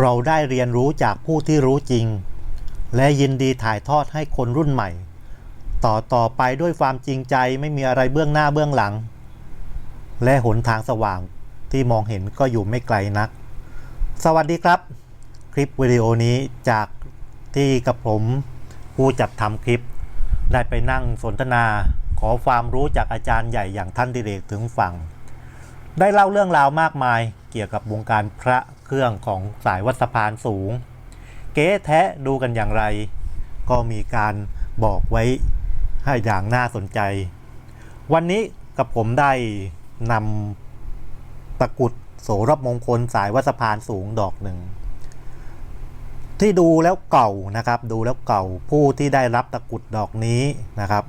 เราได้เรียนรู้จากผู้ที่รู้จริง และยินดีถ่ายทอดให้คนรุ่นใหม่ ต่อต่อไปด้วยความจริงใจไม่มีอะไรเบื้องหน้าเบื้องหลัง และหนทางสว่างที่มองเห็นก็อยู่ไม่ไกลนัก สวัสดีครับ คลิปวิดีโอนี้จากที่กับผมผู้จัดทำคลิป ได้ไปนั่งสนทนาขอความรู้จากอาจารย์ใหญ่อย่างท่านดิเรกถึงฝั่ง ได้เล่าเรื่องราวมากมายเกี่ยวกับวงการพระเครื่องของสายวัดสะพานสูง เก๊แท้ดูกันอย่างไร ก็มีการบอกไว้ให้อย่างน่าสนใจ วันนี้กับผมได้นำตะกรุดโสรบมงคลสายวัดสะพานสูงดอกหนึ่ง ที่ดูแล้วเก่านะครับ ดูแล้วเก่าผู้ที่ได้รับตะกรุดดอกนี้นะครับ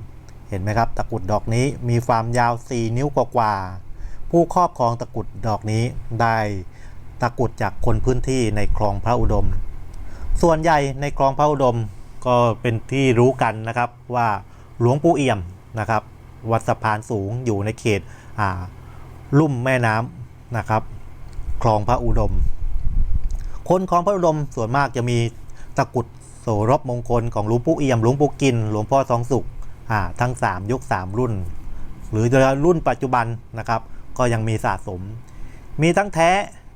เห็นไหมครับ ตะกรุดดอกนี้มีความยาว 4 นิ้วกว่าๆ ผู้ครอบครองตะกุดดอกนี้ได้ตะกุดจากคนพื้นที่ในคลองพระอุดม ส่วนใหญ่ในคลองพระอุดมก็เป็นที่รู้กันนะครับว่าหลวงปู่เอี่ยมนะครับ วัดสะพานสูงอยู่ในเขตลุ่มแม่น้ำนะครับ คลองพระอุดม คนคลองพระอุดมส่วนมากจะมีตะกุดโสรบมงคลของหลวงปู่เอี่ยมหลวงปู่กิน หลวงพ่อทองสุขทั้ง 3 ยุค 3 รุ่น หรือจะรุ่นปัจจุบันนะครับ ก็ยังมีสะสม มีทั้งแท้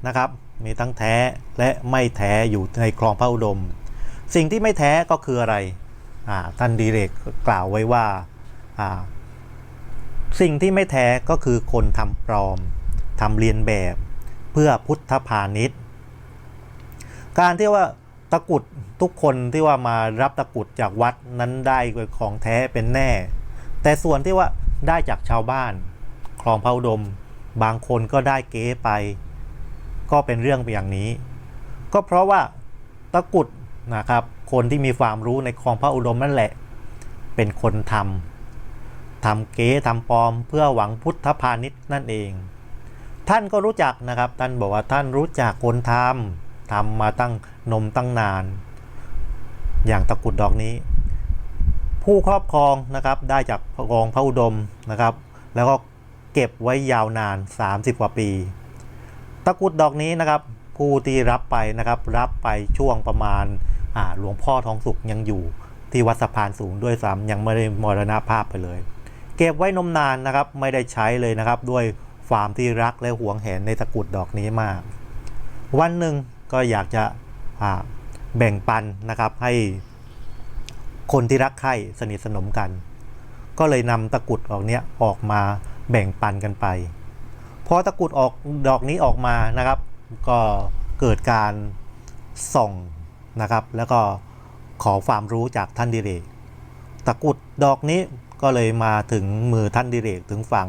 นะครับ มีทั้งแท้และไม่แท้อยู่ในคลองพระอุดม สิ่งที่ไม่แท้ก็คืออะไรท่านดีเรกกล่าวไว้ว่า สิ่งที่ไม่แท้ก็คือคนทำปลอมทำเรียนแบบเพื่อพุทธพาณิชย์ การที่ว่าตะกุดทุกคนที่ว่ามารับตะกุดจากวัดนั้นได้ของแท้เป็นแน่ แต่ส่วนที่ว่าได้จากชาวบ้านคลองพระอุดม บางคนก็ได้เก๊ไป ก็เป็นเรื่องอย่างนี้ ก็เพราะว่าตะกุดนะครับ คนที่มีความรู้ในคลองพระอุดมนั่นแหละ เป็นคนทำทำเก๊ทำปลอมเพื่อหวังพุทธพาณิชย์นั่นเอง ท่านก็รู้จักนะครับ ท่านบอกว่าท่านรู้จักคนทำทำมาตั้งนมตั้งนาน อย่างตะกุดดอกนี้ ผู้ครอบครองนะครับได้จากกองพระอุดมนะครับ แล้วก็ เก็บไว้ยาวนาน 30 กว่าปี ตะกุดดอกนี้นะครับผู้ที่รับไปนะครับรับไปช่วงประมาณาหลวงพ่อทองสุขยังอยู่ที่วัดสะพานสูงด้วยซ้ำยังไม่ได้มรณภาพไปเลย เก็บไว้นมนานนะครับไม่ได้ใช้เลยนะครับด้วยความที่รักและหวงแหนในตะกุดดอกนี้มาก วันหนึ่งก็อยากจะแบ่งปันนะครับให้คนที่รักใคร่สนิทสนมกัน ก็เลยนำตะกุดออกเนี้ยออกมา แบ่งปันกันไปพอตะกุดออกดอกนี้ออกมานะครับ ก็เกิดการส่องนะครับ แล้วก็ขอความรู้จากท่านดิเรก ตะกุดดอกนี้ก็เลยมาถึงมือท่านดิเรกถึงฝั่ง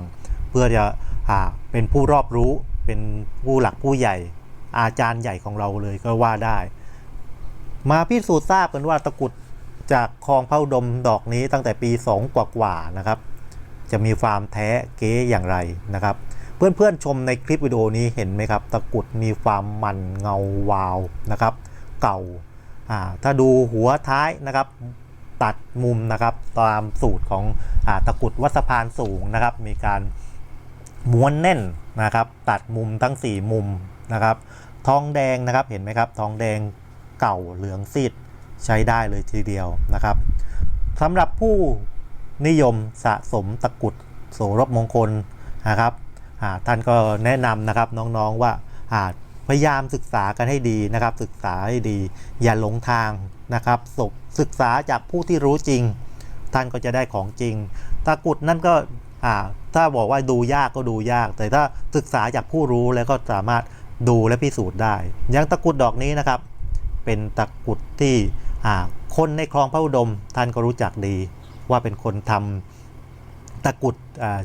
เพื่อจะอเป็นผู้รอบรู้เป็นผู้หลักผู้ใหญ่ อาจารย์ใหญ่ของเราเลยก็ว่าได้ มาพิสูจน์ทราบกันว่าตะกุดจากคลองพระอุดมดอกนี้ตั้งแต่ปี2กว่าๆนะครับ จะมีความแท้เก๊อย่างไรนะครับ เพื่อนๆชมในคลิปวิดีโอนี้เห็นไหมครับ ตะกุดมีความมันเงาวาวนะครับ เก่าถ้าดูหัวท้ายนะครับ ตัดมุมนะครับตามสูตรของอตะกุดวัสพานสูงนะครับ มีการม้วนแน่นนะครับ ตัดมุมทั้ง 4 มุมนะครับ ทองแดงนะครับเห็นไหมครับ ทองแดงเก่าเหลืองซีดใช้ได้เลยทีเดียวนะครับสำหรับผู้ นิยมสะสมตะกุดโสรบมงคลนะครับท่านก็แนะนำนะครับน้องๆว่าพยายามศึกษากันให้ดีนะครับ ศึกษาให้ดีอย่าหลงทางนะครับศึกษาจากผู้ที่รู้จริง ท่านก็จะได้ของจริง ตะกุดนั่นก็ถ้าบอกว่าดูยากก็ดูยาก แต่ถ้าศึกษาจากผู้รู้แล้วก็สามารถดูและพิสูจน์ได้อย่างตะกุดดอกนี้นะครับ เป็นตะกุดที่คนในคลองพระอุดมท่านก็รู้จักดี ว่าเป็นคนทำตะกุด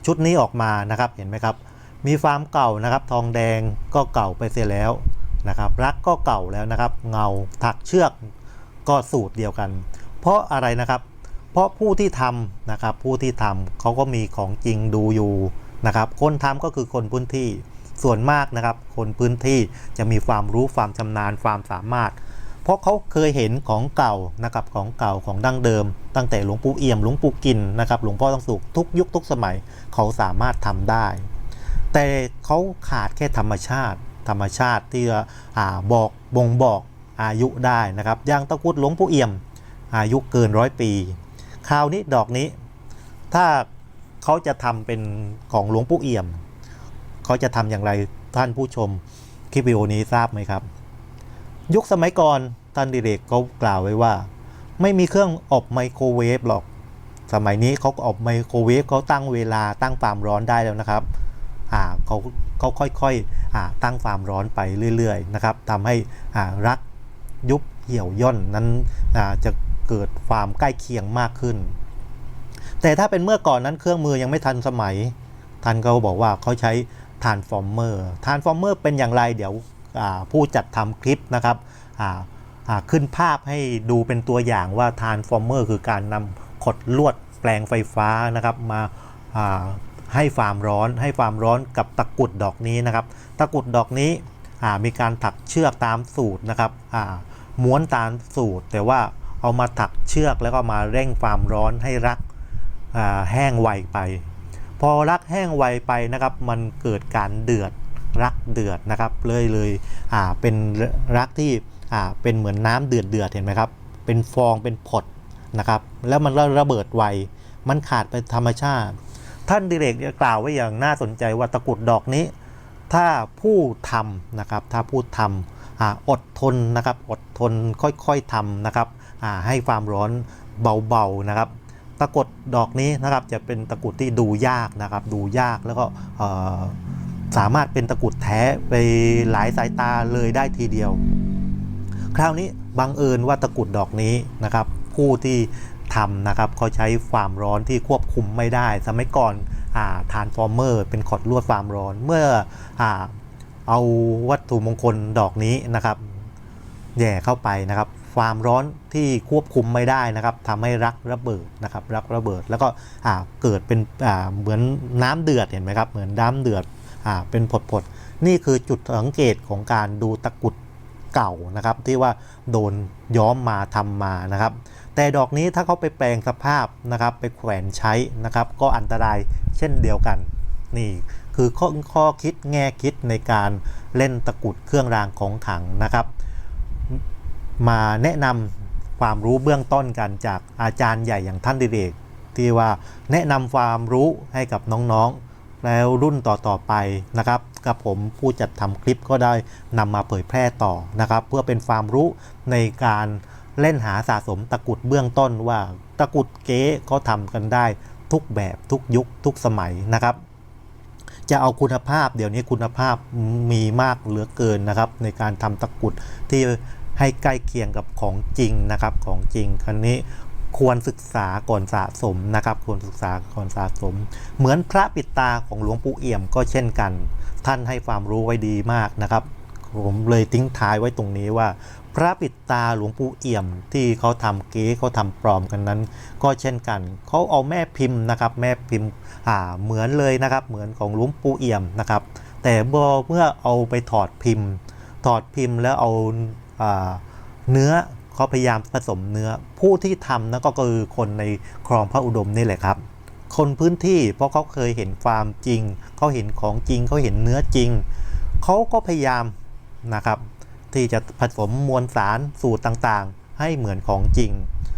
ชุดนี้ออกมานะครับเห็นไหมครับ มีความเก่านะครับ ทองแดงก็เก่าไปเสียแล้วนะครับ รักก็เก่าแล้วนะครับ เงาถักเชือกก็สูตรเดียวกัน เพราะอะไรนะครับ เพราะผู้ที่ทำนะครับผู้ที่ทำเขาก็มีของจริงดูอยู่นะครับ คนทำก็คือคนพื้นที่ส่วนมากนะครับ คนพื้นที่จะมีความรู้ความชำนาญความสามารถ เพราะเขาเคยเห็นของเก่านะครับของเก่าของดั้งเดิม ตั้งแต่หลวงปู่เอี่ยมหลวงปู่กินนะครับหลวงพ่อต้องสุขทุกยุคทุกสมัยเขาสามารถทำได้ แต่เขาขาดแค่ธรรมชาติ ธรรมชาติที่อ่าบอกบ่งบอกอายุได้นะครับอย่างตะกุดหลวงปู่เอี่ยมอายุเกินร้อยปี คราวนี้ดอกนี้ ถ้าเขาจะทำเป็นของหลวงปู่เอี่ยม เขาจะทำอย่างไรท่านผู้ชมคลิปวิดีโอนี้ทราบไหมครับ ยุคสมัยก่อนท่านดิเรกเขากล่าวไว้ว่า ไม่มีเครื่องอบไมโครเวฟหรอก สมัยนี้เขาอบไมโครเวฟเขาตั้งเวลาตั้งความร้อนได้แล้วนะครับอ่าเขาเขาค่อยๆอ่าตั้งความร้อนไปเรื่อยๆนะครับทำให้อ่ารักยุบเหี่ยวย่นนั้นอ่าจะเกิดความใกล้เคียงมากขึ้น แต่ถ้าเป็นเมื่อก่อนนั้นเครื่องมือยังไม่ทันสมัยท่านก็บอกว่าเขาใช้ทานฟอร์เมอร์ทานฟอร์เมอร์เป็นอย่างไรเดี๋ยว ผู้จัดทำคลิปนะครับขึ้นภาพให้ดูเป็นตัวอย่างว่าทานฟอร์เมอร์คือการนำขดลวดแปลงไฟฟ้านะครับมาให้ความร้อนให้ความร้อนกับตะกุดดอกนี้นะครับ ตะกุดดอกนี้มีการถักเชือกตามสูตรนะครับม้วนตามสูตร แต่ว่าเอามาถักเชือกแล้วก็มาเร่งความร้อนให้รักแห้งไวไป พอรักแห้งไวไปนะครับ มันเกิดการเดือด รักเดือดนะครับเลยเลยอ่าเป็นรักที่อ่าเป็นเหมือนน้ำเดือดเดือดเห็นไหมครับเป็นฟองเป็นผดนะครับแล้วมันระเบิดไวมันขาดไปธรรมชาติ ท่านดิเรกกล่าวไว้อย่างน่าสนใจว่าตะกรุดดอกนี้ ถ้าผู้ทำนะครับถ้าผู้ทำออดทนนะครับอดทนค่อยๆทำนะครับให้ความร้อนเบาๆนะครับตะกรุดดอกนี้นะครับจะเป็นตะกรุดที่ดูยากนะครับดูยากแล้วก็ สามารถเป็นตะกุดแท้ไปหลายสายตาเลยได้ทีเดียว คราวนี้บังเอิญว่าตะกุดดอกนี้นะครับ ผู้ที่ทำนะครับเขาใช้ความร้อนที่ควบคุมไม่ได้ สมัยก่อนทานฟอร์เมอร์ เป็นขดลวดความร้อน เมื่ออเอาวัตถุมงคลดอกนี้นะครับแย่เข้าไปนะครับ ความร้อนที่ควบคุมไม่ได้นะครับทำให้รักระเบิดนะครับ รักระเบิดแล้วก็เกิดเป็นเหมือนน้ำเดือดเห็นไหมครับ เหมือนน้ำเดือด เป็นผดๆ นี่คือจุดสังเกตของการดูตะกุดเก่านะครับ ที่ว่าโดนย้อมมาทำมานะครับ แต่ดอกนี้ถ้าเขาไปแปลงสภาพนะครับ ไปแขวนใช้นะครับ ก็อันตรายเช่นเดียวกัน นี่คือข้อข้อคิดแง่คิดในการเล่นตะกุดเครื่องรางของขังนะครับ มาแนะนำความรู้เบื้องต้นกันจากอาจารย์ใหญ่อย่างท่านดิเรก ที่ว่าแนะนำความรู้ให้กับน้องๆ แล้วรุ่นต่อๆไปนะครับกับผมผู้จัดทำคลิปก็ได้นำมาเผยแพร่ต่อนะครับ เพื่อเป็นความรู้ในการเล่นหาสะสมตะกุดเบื้องต้นว่าตะกุดเก๊เขาทำกันได้ทุกแบบทุกยุคทุกสมัยนะครับ จะเอาคุณภาพเดี๋ยวนี้คุณภาพมีมากเหลือเกินนะครับ ในการทำตะกุดที่ให้ใกล้เคียงกับของจริงนะครับของจริงครั้นี้ ควรศึกษาก่อนสะสมนะครับ ควรศึกษาก่อนสะสม เหมือนพระปิดตาของหลวงปู่เอี่ยมก็เช่นกัน ท่านให้ความรู้ไว้ดีมากนะครับ ผมเลยทิ้งท้ายไว้ตรงนี้ว่า พระปิดตาหลวงปู่เอี่ยมที่เขาทำเก๊เขาทำปลอมกันนั้น ก็เช่นกัน เขาเอาแม่พิมพ์นะครับ แม่พิมพ์อ่าเหมือนเลยนะครับ เหมือนของหลวงปู่เอี่ยมนะครับ แต่เมื่อเอาไปถอดพิมพ์ ถอดพิมพ์แล้วเอาอ่าเนื้อ เขาพยายามผสมเนื้อผู้ที่ทำนั่นก็คือคนในคลองพระอุดมนี่แหละครับ คนพื้นที่เพราะเขาเคยเห็นความจริงเขาเห็นของจริงเขาเห็นเนื้อจริงเขาก็พยายามนะครับ ที่จะผสมมวลสารสูตรต่างๆ ให้เหมือนของจริง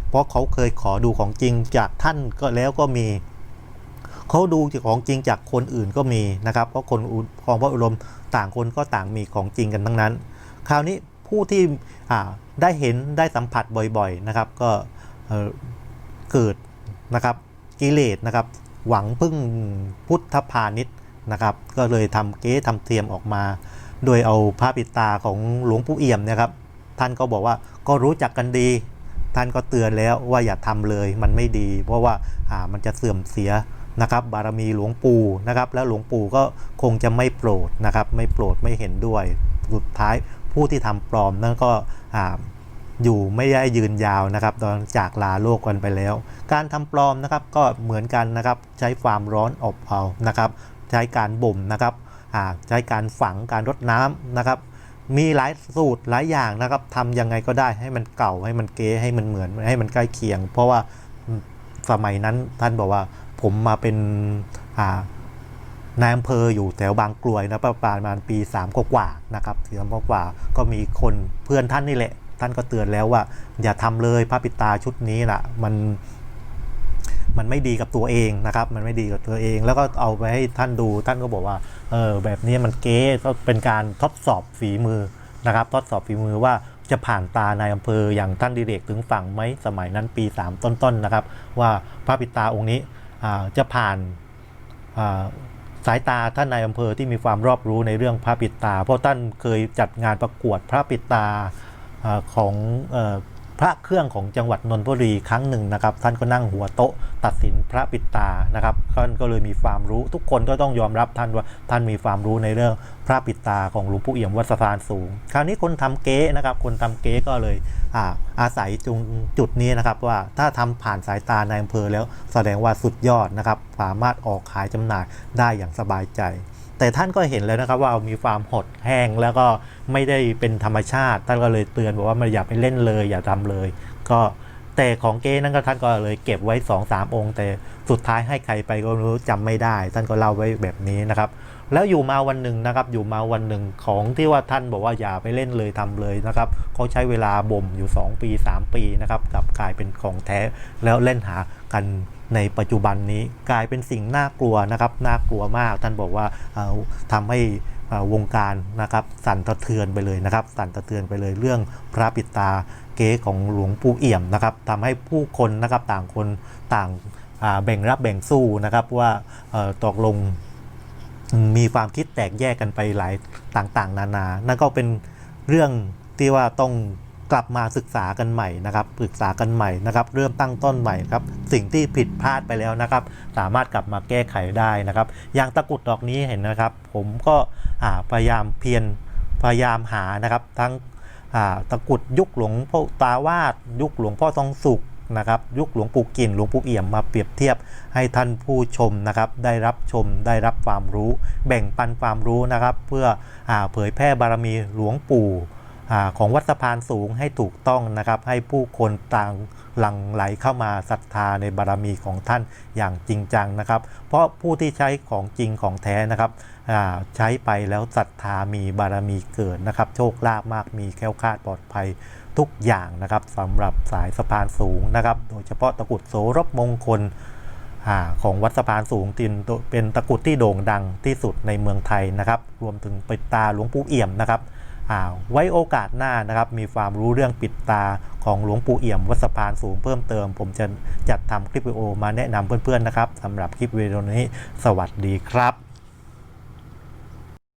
เพราะเขาเคยขอดูของจริงจากท่านก็แล้วก็มีเขาดูจากของจริงจากคนอื่นก็มีนะครับ เพราะคนของพระอุดมต่างคนก็ต่างมีของจริงกันทั้งนั้น คราวนี้ผู้ที่ ได้เห็นได้สัมผัสบ่อยๆนะครับ ก็เกิดนะครับกิเลสนะครับ หวังพึ่งพุทธพาณิชย์นะครับ ก็เลยทำเก๊ทำเทียมออกมา โดยเอาพระปิตาของหลวงปู่เอี่ยมนะครับ ท่านก็บอกว่าก็รู้จักกันดี ท่านก็เตือนแล้วว่าอย่าทำเลยมันไม่ดี เพราะว่าอ่ามันจะเสื่อมเสียนะครับ บารมีหลวงปู่นะครับ แล้วหลวงปู่ก็คงจะไม่โปรดนะครับ ไม่โปรดไม่เห็นด้วยสุดท้าย ผู้ที่ทำปลอมนั่นก็ออยู่ไม่ได้ยืนยาวนะครับตอนจากลาโลกกันไปแล้ว การทำปลอมนะครับก็เหมือนกันนะครับใช้ความร้อนอบเอานะครับ ใช้การบ่มนะครับใช้การฝังการรดน้ำนะครับ มีหลายสูตรหลายอย่างนะครับทำยังไงก็ได้ให้มันเก่าให้มันเก๋ให้มันเหมือนให้มันใกล้เคียง เพราะว่าสมัยนั้นท่านบอกว่าผมมาเป็น นายอำเภออยู่แถวบางกลวยนะประมาณปี3กว่าๆนะครับสามกว่าก็มีคนเพื่อนท่านนี่แหละ ท่านก็เตือนแล้วว่า อย่าทำเลยพระปิตาชุดนี้นะมันมันไม่ดีกับตัวเองนะครับ มันไม่ดีกับตัวเอง แล้วก็เอาไปให้ท่านดู ท่านก็บอกว่า เออ แบบนี้มันเก๊ก็เป็นการทดสอบฝีมือนะครับ ทดสอบฝีมือว่าจะผ่านตานายอำเภออย่างท่านดิเรกถึงฝั่งไหมสมัยนั้นปี 3 ต้นๆนะครับ ว่าพระปิตาองค์นี้จะผ่าน สายตาท่านนายอำเภอที่มีความรอบรู้ในเรื่องพระปิดตา เพราะท่านเคยจัดงานประกวดพระปิดตาของ พระเครื่องของจังหวัดนนทบุรีครั้งหนึ่งนะครับ ท่านก็นั่งหัวโต๊ะ ตัดสินพระปิดตานะครับท่านก็เลยมีความรู้ ทุกคนก็ต้องยอมรับท่านว่าท่านมีความรู้ในเรื่องพระปิดตาของหลวงปู่เอี่ยมวัดสะพานสูง คราวนี้คนทำเก๊นะครับ คนทำเก๊ก็เลยอาอาศัยจุงจุดนี้นะครับว่าถ้าทำผ่านสายตาในอำเภอแล้วแสดงว่าสุดยอดนะครับสามารถออกขายจำหน่ายได้อย่างสบายใจ แต่ท่านก็เห็นแล้วนะครับว่ามีความหดแห้งแล้วก็ไม่ได้เป็นธรรมชาติ ท่านก็เลยเตือนบอกว่ามันอย่าไปเล่นเลย อย่าทำเลย ก็แต่ของเก้นั้นก็ท่านก็เลยเก็บไว้2อสามองค์ แต่สุดท้ายให้ใครไปก็รู้จำไม่ได้ ท่านก็เล่าไว้แบบนี้นะครับ แล้วอยู่มาวันหนึ่งนะครับอยู่มาวันหนึ่งของที่ว่าท่านบอกว่าอย่าไปเล่นเลยทำเลยนะครับเขาใช้เวลาบ่มอยู่ 2 ปี 3 ปีนะครับกลับกลายเป็นของแท้แล้วเล่นหากัน ในปัจจุบันนี้กลายเป็นสิ่งน่ากลัวนะครับน่ากลัวมาก ท่านบอกว่าเอ่อทำให้วงการนะครับสั่นสะเทือนไปเลยนะครับ สั่นสะเทือนไปเลยเรื่องพระปิดตาเก๊ของหลวงปู่เอี่ยมนะครับทำให้ผู้คนนะครับต่างคนต่างแบ่งรับแบ่งสู้นะครับว่าตกลงมีความคิดแตกแยกกันไปหลายต่างๆ นานา นั่นก็เป็นเรื่องที่ว่าต้อง กลับมาศึกษากันใหม่นะครับศึกษากันใหม่นะครับ เริ่มตั้งต้นใหม่ครับ สิ่งที่ผิดพลาดไปแล้วนะครับ สามารถกลับมาแก้ไขได้นะครับ อย่างตะกุดดอกนี้เห็นนะครับ ผมก็พยายามเพียรพยายามหานะครับ ทั้งตะกุดยุคหลวงพ่อตาวาดยุคหลวงพ่อทองสุขนะครับยุคหลวงปู่กินหลวงปู่เอี่ยมมาเปรียบเทียบให้ท่านผู้ชมนะครับ ได้รับชมได้รับความรู้ แบ่งปันความรู้นะครับ เพื่ออเผยแพร่บารมีหลวงปู่ ของวัดสะพานสูงให้ถูกต้องนะครับ ให้ผู้คนต่างหลั่งไหลเข้ามาศรัทธาในบารมีของท่านอย่างจริงจังนะครับ เพราะผู้ที่ใช้ของจริงของแท้นะครับใช้ไปแล้วศรัทธามีบารมีเกิดนะครับ โชคลาภมากมีแค้วคลาดปลอดภัยทุกอย่างนะครับสำหรับสายสะพานสูงนะครับ โดยเฉพาะตะกุดโสรบมงคลอของวัดสะพานสูงตินเป็นตะกุดที่โด่งดังที่สุดในเมืองไทยนะครับ รวมถึงปิดตาหลวงปู่เอี่ยมนะครับ ไว้โอกาสหน้านะครับมีความรู้เรื่องปิดตาของหลวงปู่เอี่ยมวัดสะพานสูงเพิ่มเติม ผมจะจัดทำคลิปวิดีโอมาแนะนำเพื่อนๆนะครับสำหรับคลิปวิดีโอนี้ สวัสดีครับ